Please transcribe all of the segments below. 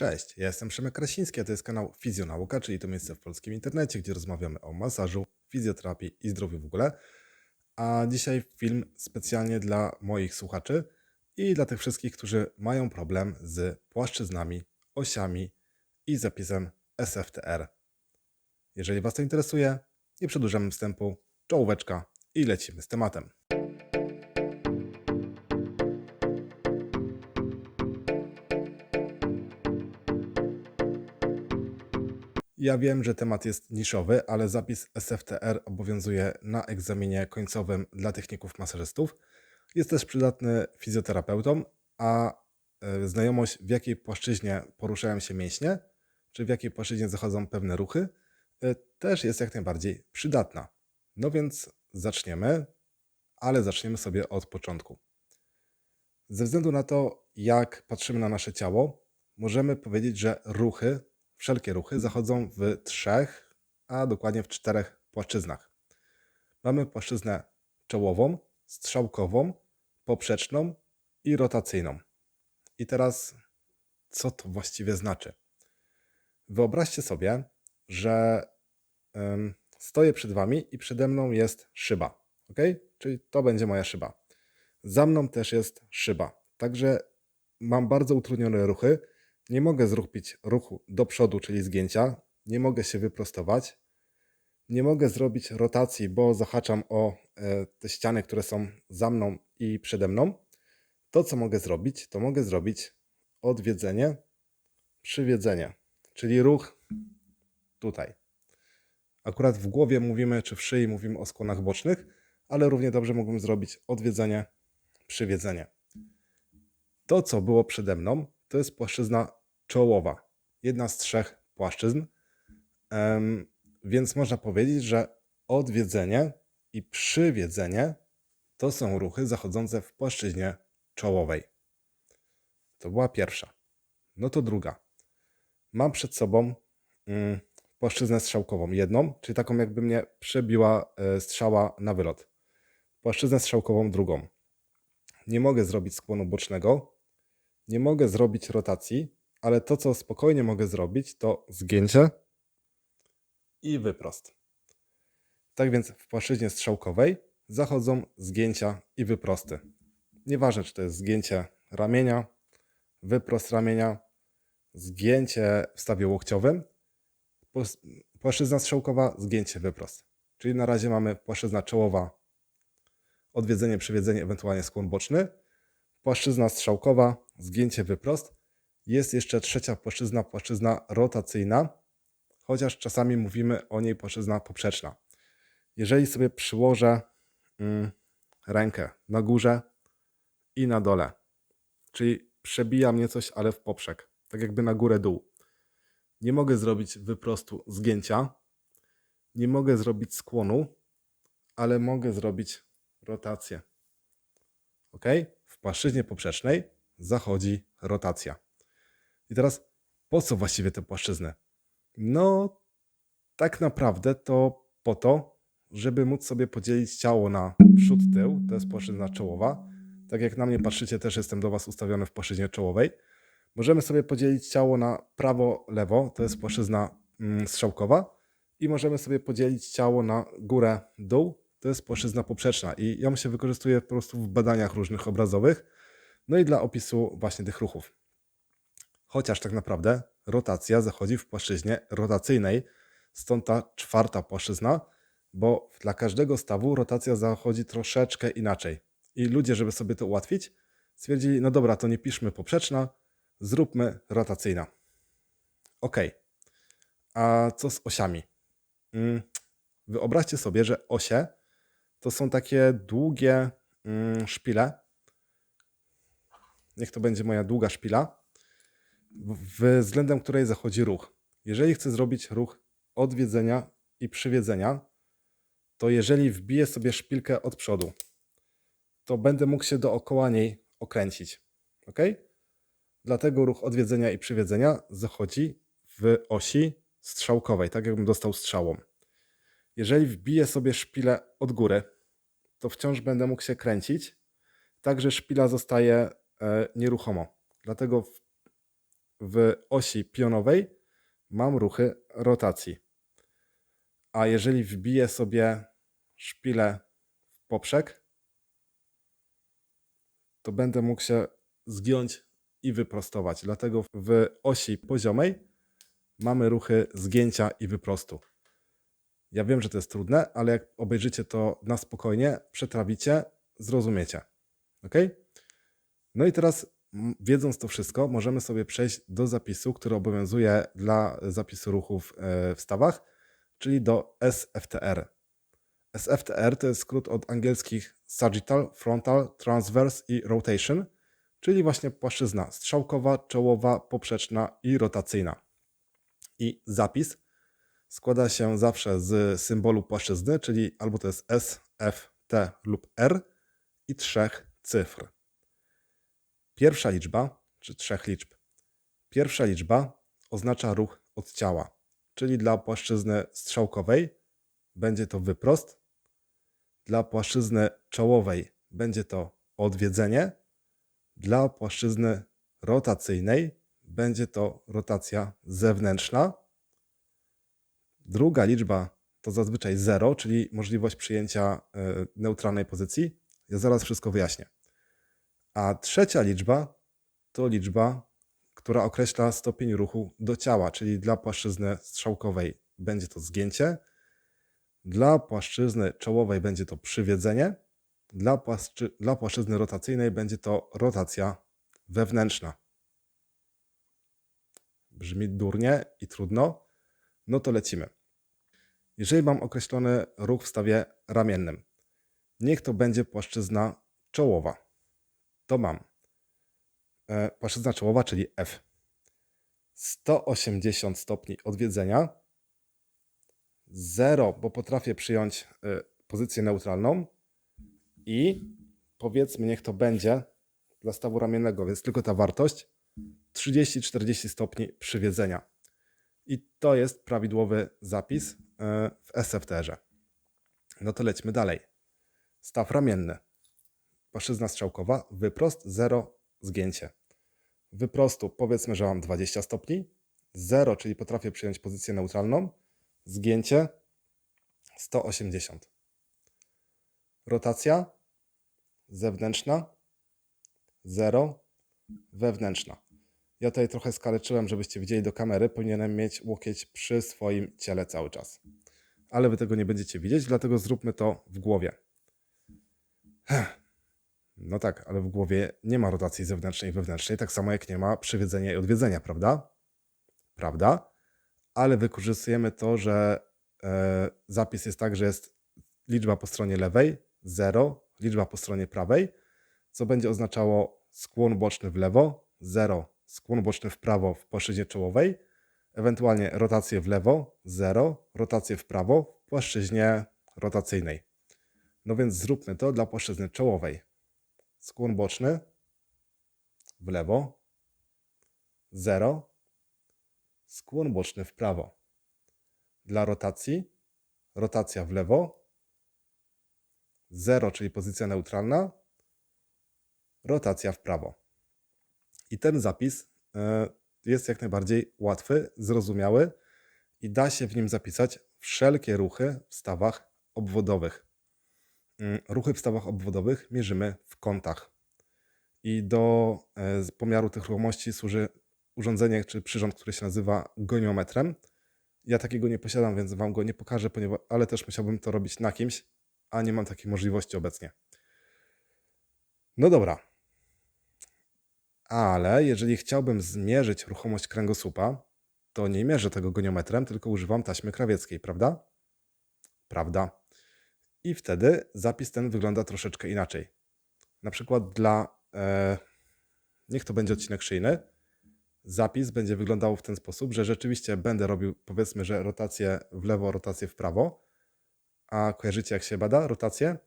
Cześć, ja jestem Przemek Krasiński, a to jest kanał Fizjonauka, czyli to miejsce w polskim internecie, gdzie rozmawiamy o masażu, fizjoterapii i zdrowiu w ogóle. A dzisiaj film specjalnie dla moich słuchaczy i dla tych wszystkich, którzy mają problem z płaszczyznami, osiami i zapisem SFTR. Jeżeli Was to interesuje, nie przedłużamy wstępu, czołóweczka i lecimy z tematem. Ja wiem, że temat jest niszowy, ale zapis SFTR obowiązuje na egzaminie końcowym dla techników masażystów. Jest też przydatny fizjoterapeutom, a e, znajomość w jakiej płaszczyźnie poruszają się mięśnie, czy w jakiej płaszczyźnie zachodzą pewne ruchy, e, też jest jak najbardziej przydatna. No więc zaczniemy, ale zaczniemy sobie od początku. Ze względu na to, jak patrzymy na nasze ciało, możemy powiedzieć, że ruchy wszelkie ruchy zachodzą w trzech, a dokładnie w czterech płaszczyznach. Mamy płaszczyznę czołową, strzałkową, poprzeczną i rotacyjną. I teraz, co to właściwie znaczy? Wyobraźcie sobie, że ym, stoję przed Wami i przede mną jest szyba. ok? Czyli to będzie moja szyba. Za mną też jest szyba. Także mam bardzo utrudnione ruchy nie mogę zrobić ruchu do przodu, czyli zgięcia. Nie mogę się wyprostować. Nie mogę zrobić rotacji, bo zahaczam o e, te ściany, które są za mną i przede mną. To, co mogę zrobić, to mogę zrobić odwiedzenie, przywiedzenie, czyli ruch tutaj. Akurat w głowie mówimy, czy w szyi mówimy o skłonach bocznych, ale równie dobrze mógłbym zrobić odwiedzenie, przywiedzenie. To, co było przede mną, to jest płaszczyzna czołowa. Jedna z trzech płaszczyzn. Więc można powiedzieć, że odwiedzenie i przywiedzenie to są ruchy zachodzące w płaszczyźnie czołowej. To była pierwsza. No to druga. Mam przed sobą mm, płaszczyznę strzałkową. Jedną, czyli taką jakby mnie przebiła e, strzała na wylot. Płaszczyznę strzałkową drugą. Nie mogę zrobić skłonu bocznego. Nie mogę zrobić rotacji, ale to, co spokojnie mogę zrobić, to zgięcie i wyprost. Tak więc w płaszczyźnie strzałkowej zachodzą zgięcia i wyprosty. Nieważne, czy to jest zgięcie ramienia, wyprost ramienia, zgięcie w stawie łokciowym, płaszczyzna strzałkowa, zgięcie, wyprost. Czyli na razie mamy płaszczyzna czołowa, odwiedzenie, przywiedzenie, ewentualnie skłon boczny, płaszczyzna strzałkowa, zgięcie, wyprost jest jeszcze trzecia płaszczyzna, płaszczyzna rotacyjna, chociaż czasami mówimy o niej płaszczyzna poprzeczna. Jeżeli sobie przyłożę mm, rękę na górze i na dole, czyli przebija mnie coś, ale w poprzek, tak jakby na górę dół. Nie mogę zrobić wyprostu zgięcia, nie mogę zrobić skłonu, ale mogę zrobić rotację. Ok? W płaszczyźnie poprzecznej zachodzi rotacja. I teraz po co właściwie te płaszczyzny? No, tak naprawdę to po to, żeby móc sobie podzielić ciało na przód, tył, to jest płaszczyzna czołowa. Tak jak na mnie patrzycie, też jestem do Was ustawiony w płaszczyźnie czołowej. Możemy sobie podzielić ciało na prawo, lewo, to jest płaszczyzna mm, strzałkowa. I możemy sobie podzielić ciało na górę, dół, to jest płaszczyzna poprzeczna. I ją się wykorzystuje po prostu w badaniach różnych obrazowych, no i dla opisu właśnie tych ruchów chociaż tak naprawdę rotacja zachodzi w płaszczyźnie rotacyjnej, stąd ta czwarta płaszczyzna, bo dla każdego stawu rotacja zachodzi troszeczkę inaczej. I ludzie, żeby sobie to ułatwić, stwierdzili, no dobra, to nie piszmy poprzeczna, zróbmy rotacyjna. Ok. A co z osiami? Mm, wyobraźcie sobie, że osie to są takie długie mm, szpile. Niech to będzie moja długa szpila względem której zachodzi ruch. Jeżeli chcę zrobić ruch odwiedzenia i przywiedzenia, to jeżeli wbiję sobie szpilkę od przodu, to będę mógł się dookoła niej okręcić. Ok? Dlatego ruch odwiedzenia i przywiedzenia zachodzi w osi strzałkowej, tak jakbym dostał strzałą. Jeżeli wbiję sobie szpilę od góry, to wciąż będę mógł się kręcić, tak że szpila zostaje e, nieruchomo. Dlatego w osi pionowej mam ruchy rotacji. A jeżeli wbiję sobie szpilę w poprzek, to będę mógł się zgiąć i wyprostować. Dlatego w osi poziomej mamy ruchy zgięcia i wyprostu. Ja wiem, że to jest trudne, ale jak obejrzycie to na spokojnie, przetrawicie, zrozumiecie. Ok? No i teraz, wiedząc to wszystko, możemy sobie przejść do zapisu, który obowiązuje dla zapisu ruchów e, w stawach, czyli do SFTR. SFTR to jest skrót od angielskich Sagittal, Frontal, Transverse i Rotation, czyli właśnie płaszczyzna strzałkowa, czołowa, poprzeczna i rotacyjna. I zapis składa się zawsze z symbolu płaszczyzny, czyli albo to jest S, F, T lub R i trzech cyfr. Pierwsza liczba, czy trzech liczb. Pierwsza liczba oznacza ruch od ciała, czyli dla płaszczyzny strzałkowej będzie to wyprost, dla płaszczyzny czołowej będzie to odwiedzenie, dla płaszczyzny rotacyjnej będzie to rotacja zewnętrzna. Druga liczba to zazwyczaj 0, czyli możliwość przyjęcia e, neutralnej pozycji. Ja zaraz wszystko wyjaśnię. A trzecia liczba to liczba, która określa stopień ruchu do ciała, czyli dla płaszczyzny strzałkowej będzie to zgięcie, dla płaszczyzny czołowej będzie to przywiedzenie, dla, płaszczy, dla płaszczyzny rotacyjnej będzie to rotacja wewnętrzna. Brzmi durnie i trudno, no to lecimy. Jeżeli mam określony ruch w stawie ramiennym, niech to będzie płaszczyzna czołowa. To mam e, płaszczyzna czołowa, czyli F. 180 stopni odwiedzenia, 0, bo potrafię przyjąć e, pozycję neutralną i powiedzmy, niech to będzie dla stawu ramiennego, więc tylko ta wartość 30-40 stopni przywiedzenia. I to jest prawidłowy zapis e, w SFTR-ze. No to lećmy dalej. Staw ramienny. Płaszczyzna strzałkowa, wyprost, 0, zgięcie. Wyprostu powiedzmy, że mam 20 stopni. 0, czyli potrafię przyjąć pozycję neutralną. Zgięcie 180. Rotacja zewnętrzna 0, wewnętrzna. Ja tutaj trochę skaleczyłem, żebyście widzieli do kamery. Powinienem mieć łokieć przy swoim ciele cały czas. Ale wy tego nie będziecie widzieć, dlatego zróbmy to w głowie. No tak, ale w głowie nie ma rotacji zewnętrznej i wewnętrznej, tak samo jak nie ma przywiedzenia i odwiedzenia, prawda? Prawda? Ale wykorzystujemy to, że e, zapis jest tak, że jest liczba po stronie lewej 0, liczba po stronie prawej, co będzie oznaczało skłon boczny w lewo 0, skłon boczny w prawo w płaszczyźnie czołowej, ewentualnie rotację w lewo 0, rotację w prawo w płaszczyźnie rotacyjnej. No więc zróbmy to dla płaszczyzny czołowej. Skłon boczny w lewo 0, skłon boczny w prawo. Dla rotacji rotacja w lewo 0, czyli pozycja neutralna, rotacja w prawo. I ten zapis e, jest jak najbardziej łatwy, zrozumiały i da się w nim zapisać wszelkie ruchy w stawach obwodowych. Mm, ruchy w stawach obwodowych mierzymy w kątach. I do e, pomiaru tych ruchomości służy urządzenie czy przyrząd, który się nazywa goniometrem. Ja takiego nie posiadam, więc Wam go nie pokażę, ponieważ, ale też musiałbym to robić na kimś, a nie mam takiej możliwości obecnie. No dobra. Ale jeżeli chciałbym zmierzyć ruchomość kręgosłupa, to nie mierzę tego goniometrem, tylko używam taśmy krawieckiej, prawda? Prawda. I wtedy zapis ten wygląda troszeczkę inaczej. Na przykład dla, e, niech to będzie odcinek szyjny, zapis będzie wyglądał w ten sposób, że rzeczywiście będę robił, powiedzmy, że rotację w lewo, rotację w prawo, a kojarzycie jak się bada rotację?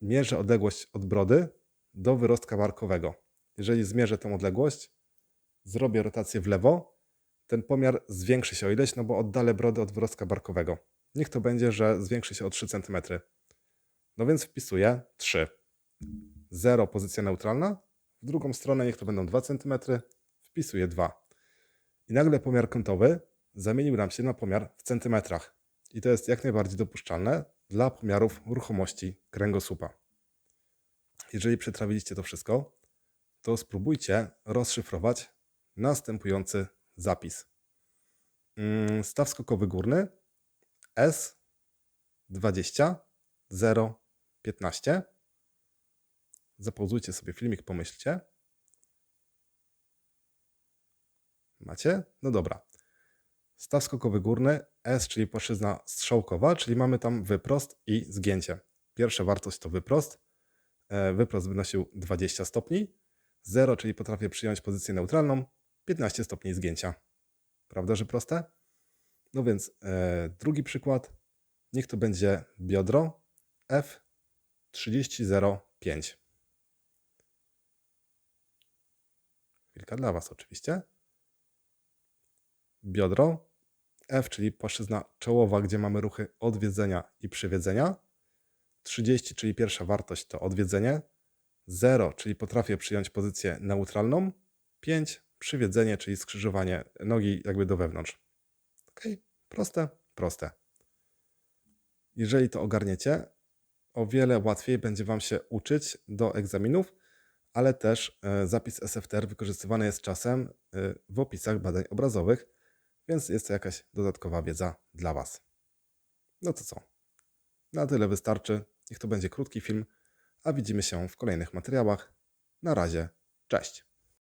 Mierzę odległość od brody do wyrostka barkowego. Jeżeli zmierzę tę odległość, zrobię rotację w lewo, ten pomiar zwiększy się o ileś, no bo oddalę brodę od wyrostka barkowego. Niech to będzie, że zwiększy się o 3 cm. No więc wpisuję 3. 0 pozycja neutralna, w drugą stronę niech to będą 2 cm, wpisuję 2. I nagle pomiar kątowy zamienił nam się na pomiar w centymetrach. I to jest jak najbardziej dopuszczalne dla pomiarów ruchomości kręgosłupa. Jeżeli przetrawiliście to wszystko, to spróbujcie rozszyfrować następujący zapis. Mm, Staw skokowy górny S 20 0 15. Zapauzujcie sobie filmik, pomyślcie. Macie? No dobra. Staw skokowy górny S, czyli płaszczyzna strzałkowa, czyli mamy tam wyprost i zgięcie. Pierwsza wartość to wyprost. E, Wyprost wynosił 20 stopni. 0, czyli potrafię przyjąć pozycję neutralną. 15 stopni zgięcia. Prawda, że proste? No więc e, drugi przykład. Niech to będzie biodro F 3005. Chwilka dla Was oczywiście. Biodro F, czyli płaszczyzna czołowa, gdzie mamy ruchy odwiedzenia i przywiedzenia. 30, czyli pierwsza wartość to odwiedzenie. 0, czyli potrafię przyjąć pozycję neutralną. 5, przywiedzenie, czyli skrzyżowanie nogi jakby do wewnątrz. Ok, proste, proste. Jeżeli to ogarniecie, o wiele łatwiej będzie Wam się uczyć do egzaminów, ale też e, zapis SFTR wykorzystywany jest czasem e, w opisach badań obrazowych, więc jest to jakaś dodatkowa wiedza dla Was. No to co? Na tyle wystarczy. Niech to będzie krótki film, a widzimy się w kolejnych materiałach. Na razie, cześć.